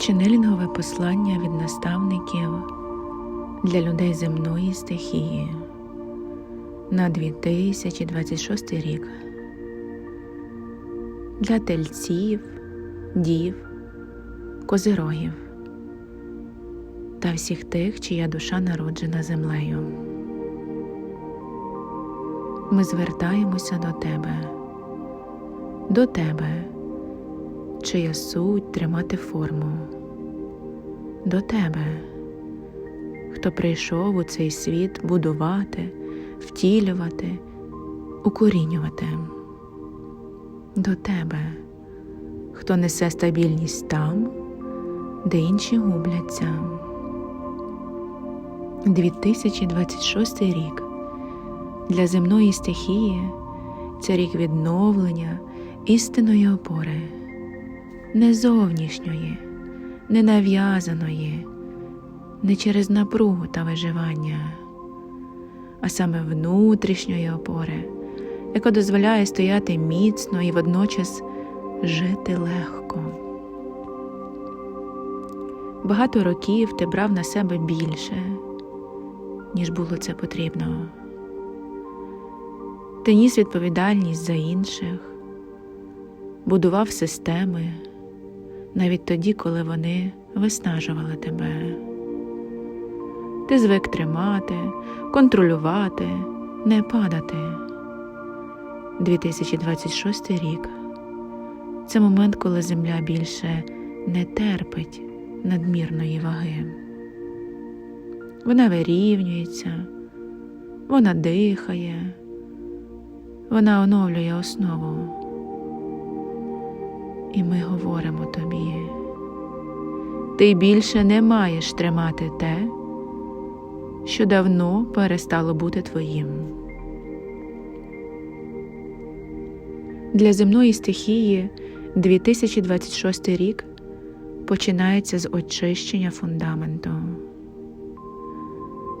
Ченелінгове послання від наставників для людей земної стихії. На 2026 рік. Для тельців, дів, козирогів та всіх тих, чия душа народжена землею. Ми звертаємося до тебе, до тебе чия суть тримати форму. До тебе, хто прийшов у цей світ будувати, втілювати, укорінювати, до тебе, хто несе стабільність там, де інші губляться. 2026 рік. Для земної стихії це рік відновлення істинної опори не зовнішньої, не нав'язаної, не через напругу та виживання, а саме внутрішньої опори, яка дозволяє стояти міцно і водночас жити легко. Багато років ти брав на себе більше, ніж було це потрібно. Ти ніс відповідальність за інших, будував системи навіть тоді, коли вони виснажували тебе. Ти звик тримати, контролювати, не падати. 2026 рік це момент, коли земля більше не терпить надмірної ваги. Вона вирівнюється, вона дихає, вона оновлює основу. І ми говоримо тобі, ти більше не маєш тримати те, що давно перестало бути твоїм. Для земної стихії 2026 рік починається з очищення фундаменту.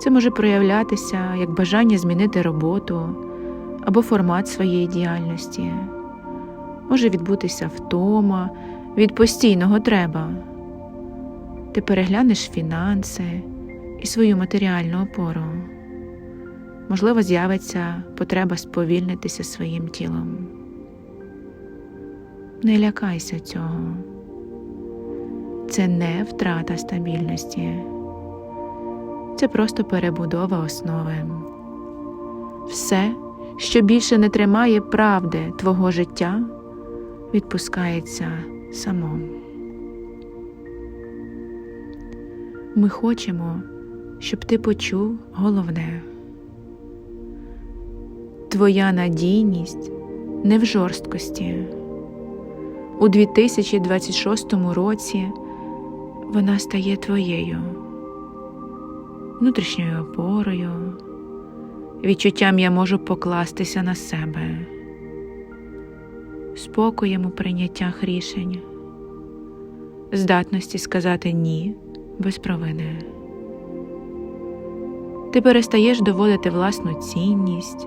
Це може проявлятися як бажання змінити роботу або формат своєї діяльності може відбутися втома від постійного треба. Ти переглянеш фінанси і свою матеріальну опору. Можливо, з'явиться потреба сповільнитися своїм тілом. Не лякайся цього. Це не втрата стабільності, це просто перебудова основи. Все, що більше не тримає правди твого життя відпускається само. Ми хочемо, щоб ти почув головне. Твоя надійність не в жорсткості. У 2026 році вона стає твоєю, внутрішньою опорою, відчуттям я можу покластися на себе спокоєм у прийняттях рішень, здатності сказати ні без провини. Ти перестаєш доводити власну цінність,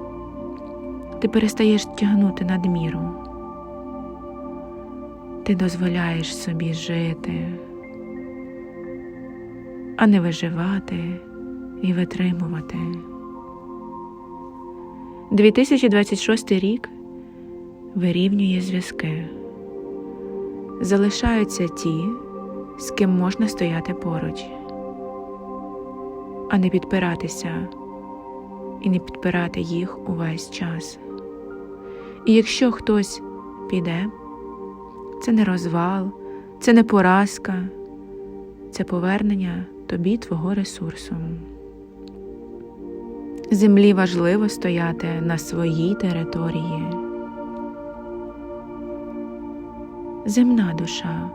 ти перестаєш тягнути надміру, ти дозволяєш собі жити, а не виживати і витримувати. 2026 рік вирівнює зв'язки. Залишаються ті, з ким можна стояти поруч, а не підпиратися і не підпирати їх увесь час. І якщо хтось піде, це не розвал, це не поразка, це повернення тобі твого ресурсу. Землі важливо стояти на своїй території. Земна душа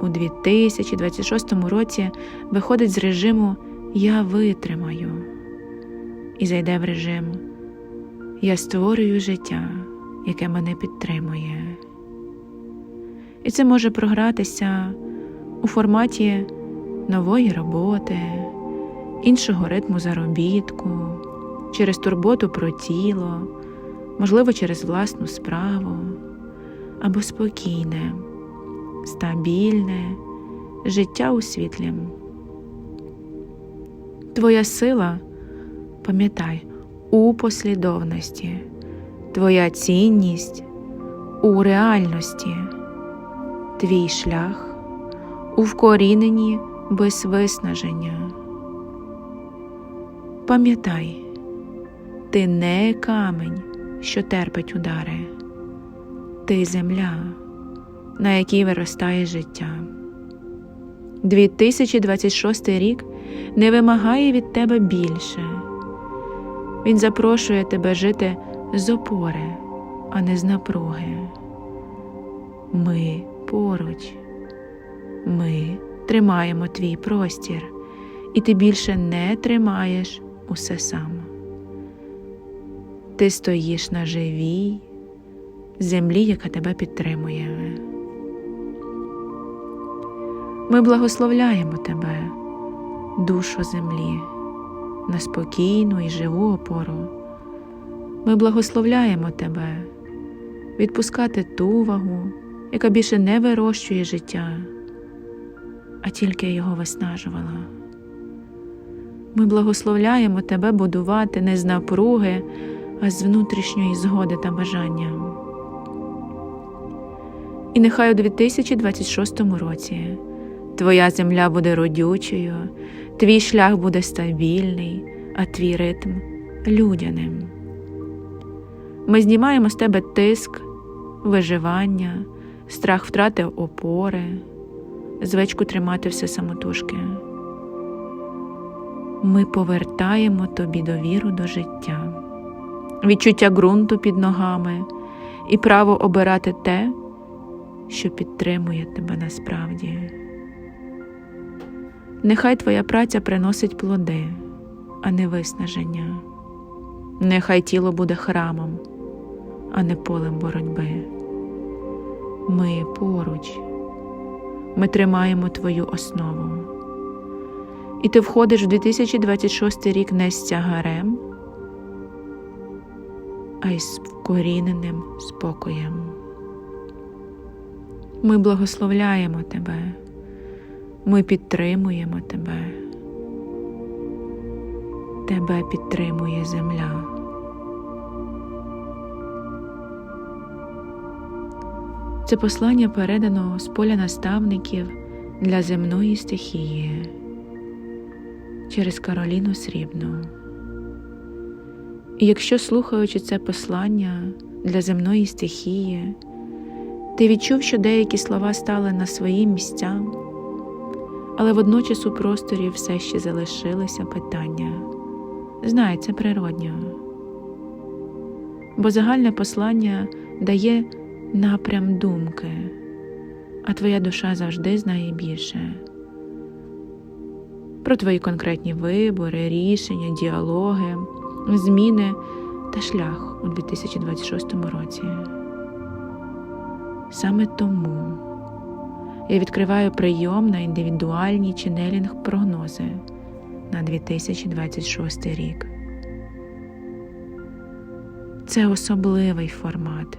у 2026 році виходить з режиму Я витримаю і зайде в режим Я створюю життя, яке мене підтримує. І це може програтися у форматі нової роботи, іншого ритму заробітку, через турботу про тіло, можливо, через власну справу або спокійне, стабільне життя у світлі. Твоя сила, пам'ятай, у послідовності, твоя цінність у реальності, твій шлях у вкоріненні без виснаження. Пам'ятай, ти не камінь, що терпить удари, ти земля, на якій виростає життя. 2026 рік не вимагає від тебе більше. Він запрошує тебе жити з опори, а не з напруги. Ми поруч, ми тримаємо твій простір, і ти більше не тримаєш усе сам. Ти стоїш на живій землі, яка тебе підтримує. Ми благословляємо тебе, душу землі, на спокійну і живу опору. Ми благословляємо тебе відпускати ту вагу, яка більше не вирощує життя, а тільки його виснажувала. Ми благословляємо тебе будувати не з напруги, а з внутрішньої згоди та бажання. І нехай у 2026 році твоя земля буде родючою, твій шлях буде стабільний, а твій ритм людяним. Ми знімаємо з тебе тиск, виживання, страх втрати опори, звичку тримати все самотужки. Ми повертаємо тобі довіру до життя, відчуття ґрунту під ногами і право обирати те, що підтримує тебе насправді. Нехай твоя праця приносить плоди, а не виснаження. Нехай тіло буде храмом, а не полем боротьби. Ми поруч, ми тримаємо твою основу. І ти входиш в 2026 рік не з тягарем, а й з вкоріненим спокоєм. Ми благословляємо тебе, ми підтримуємо тебе. Тебе підтримує земля. Це послання передано з поля наставників для земної стихії через Кароліну Срібну. І якщо слухаючи це послання для земної стихії, ти відчув, що деякі слова стали на свої місця, але водночас у просторі все ще залишилися питання. Знай, це природньо. Бо загальне послання дає напрям думки, а твоя душа завжди знає більше. Про твої конкретні вибори, рішення, діалоги, зміни та шлях у 2026 році. Саме тому я відкриваю прийом на індивідуальні ченелінг прогнози на 2026 рік. Це особливий формат.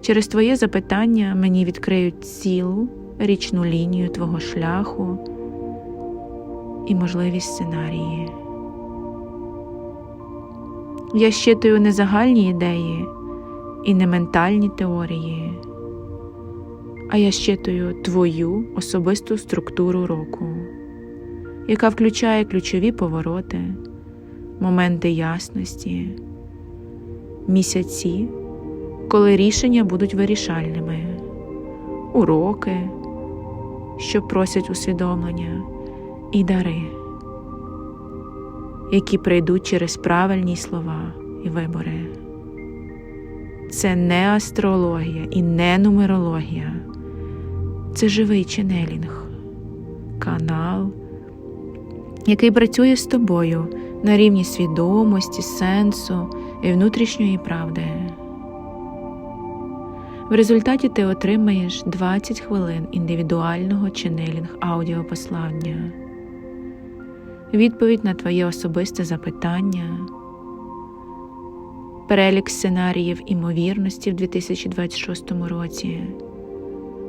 Через твоє запитання мені відкриють цілу річну лінію твого шляху і можливі сценарії. Я щитую не загальні ідеї і не ментальні теорії, а я щитую твою особисту структуру року, яка включає ключові повороти, моменти ясності, місяці, коли рішення будуть вирішальними, уроки, що просять усвідомлення, і дари, які прийдуть через правильні слова і вибори. Це не астрологія і не нумерологія, це живий ченелінг, канал, який працює з тобою на рівні свідомості, сенсу і внутрішньої правди. В результаті ти отримаєш 20 хвилин індивідуального ченелінг аудіопослання, відповідь на твоє особисте запитання перелік сценаріїв імовірності в 2026 році,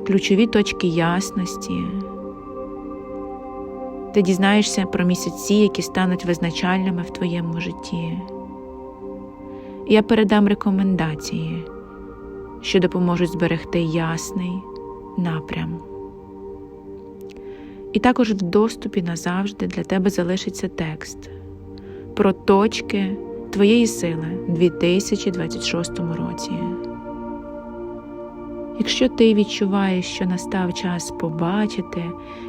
ключові точки ясності. Ти дізнаєшся про місяці, які стануть визначальними в твоєму житті. Я передам рекомендації, що допоможуть зберегти ясний напрям. І також в доступі назавжди для тебе залишиться текст про точки твоєї сили у 2026 році. Якщо ти відчуваєш, що настав час побачити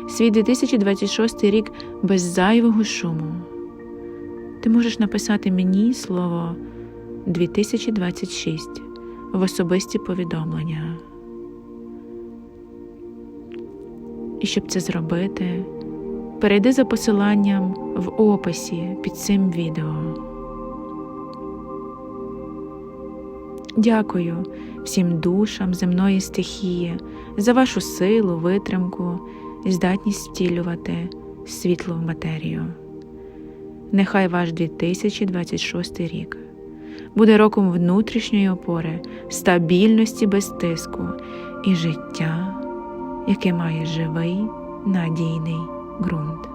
свій 2026 рік без зайвого шуму, ти можеш написати мені слово 2026 в особисті повідомлення. І щоб це зробити, перейди за посиланням в описі під цим відео. Дякую всім душам земної стихії за вашу силу, витримку і здатність втілювати світло в матерію. Нехай ваш 2026 рік буде роком внутрішньої опори, стабільності без тиску і життя, яке має живий надійний ґрунт.